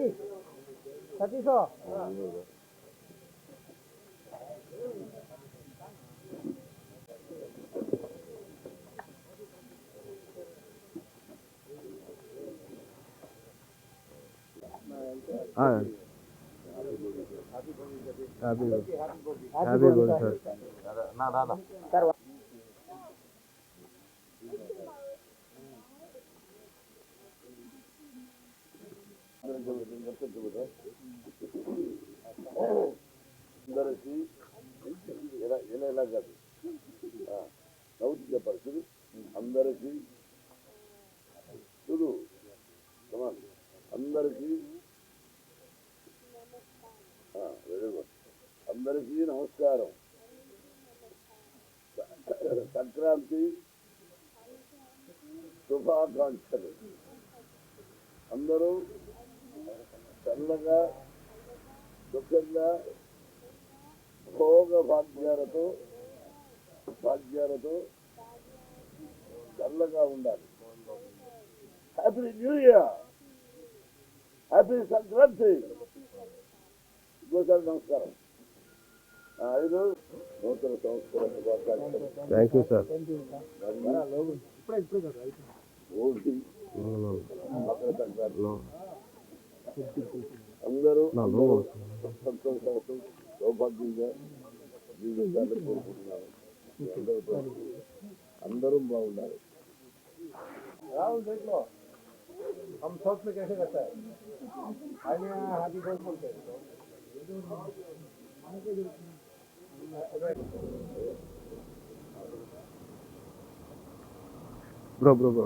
Satish Satish happy goal sir అందరికి ఇలా ఇలా కాదు. చెప్పాలి చూడు చూడు వెరీ గుడ్. అందరికీ నమస్కారం. సంక్రాంతి శుభాకాంక్షలు. అందరూ చల్లగా సుఖంగా భోగ భాగ్యాలతో భాగ్యాలతో చల్లగా ఉండాలి. Happy new year happy Sankranti ఇంకోసారి నమస్కారం. నూతన సంవత్సర థ్యాంక్ యూ సార్ మరియు ఇప్పుడే ఇప్పుడే కదా భోగి మకర సంక్రాంతి. అందరూ No, no. సంతోషంతో సౌభాగ్యంగా జీవించాలని కోరుకుంటున్నాను మీ అందరితో అందరూ బాగుండాలి राहुल देख लो हम साउथ में कैसे करता है आगे हाथी बोल बोलते हैं బ్రో బ్రో బ్రో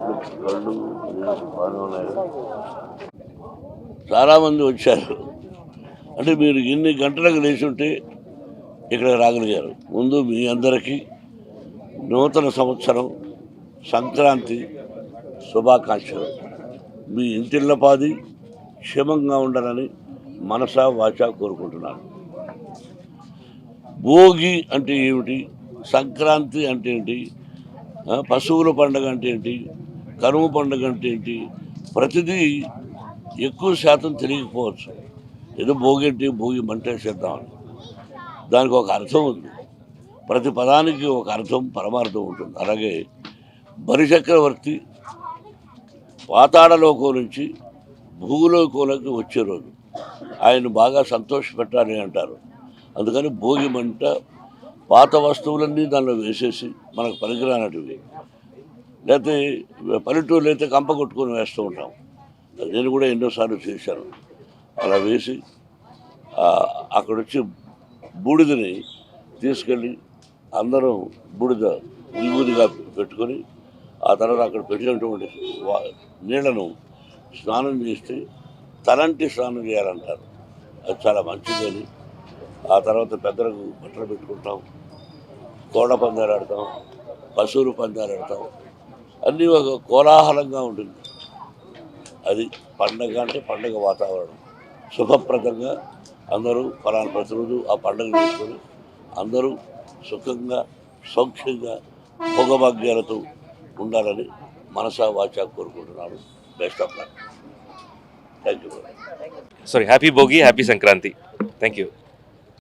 కళ్ళు చాలామంది వచ్చారు. అంటే మీరు ఎన్ని గంటలకు లేచి ఉంటే ఇక్కడ రాగలిగారు. ముందు మీ అందరికీ నూతన సంవత్సరం సంక్రాంతి శుభాకాంక్షలు. మీ ఇంటిల్లపాది క్షేమంగా ఉండాలని మనసా వాచ కోరుకుంటున్నాను. భోగి అంటే ఏమిటి? సంక్రాంతి అంటే ఏంటి? పశువుల పండుగ అంటే ఏంటి? కనుమ పండుగ అంటే ఏంటి? ప్రతిదీ ఎక్కువ శాతం తెలియకపోవచ్చు ఏదో భోగేంటి భోగి మంటే చేద్దామని దానికి ఒక అర్థం ఉంది. ప్రతి పదానికి ఒక అర్థం పరమార్థం ఉంటుంది. అలాగే బలిచక్రవర్తి పాతాళలోకం నుంచి భూలోకంలోకి వచ్చే రోజు. ఆయన బాగా సంతోషపెట్టాలి అంటారు. అందుకని భోగి మంట పాత వస్తువులన్నీ దానిలో వేసేసి మనకు పనికిరానటివి లేకపోతే పల్లెటూరులో అయితే కంప కొట్టుకొని వేస్తూ ఉంటాం. నేను కూడా ఎన్నోసార్లు చేశాను. అలా వేసి అక్కడ వచ్చి బూడిదని తీసుకెళ్ళి అందరం బూడిద విభూదిగా పెట్టుకొని ఆ తర్వాత అక్కడ పెట్టినటువంటి వా- నీళ్ళను స్నానం చేస్తే తలంటి స్నానం చేయాలంటారు. అది చాలా మంచిదని. ఆ తర్వాత పెద్దలకు బట్టలు పెట్టుకుంటాం. కోడ పందాలు ఆడతాం. పశువులు పందాలు ఆడతాం. అన్నీ ఒక కోలాహలంగా ఉంటుంది. అది పండగ అంటే పండగ వాతావరణం. సుఖప్రదంగా అందరూ ఫలానా ప్రతిరోజు ఆ పండుగ చేసుకొని అందరూ సుఖంగా సౌఖ్యంగా భోగభాగ్యాలతో ఉండాలని మనసా వాచా కోరుకుంటున్నాను. Best of luck. Thank you sorry happy Bhogi happy Sankranti. Thank you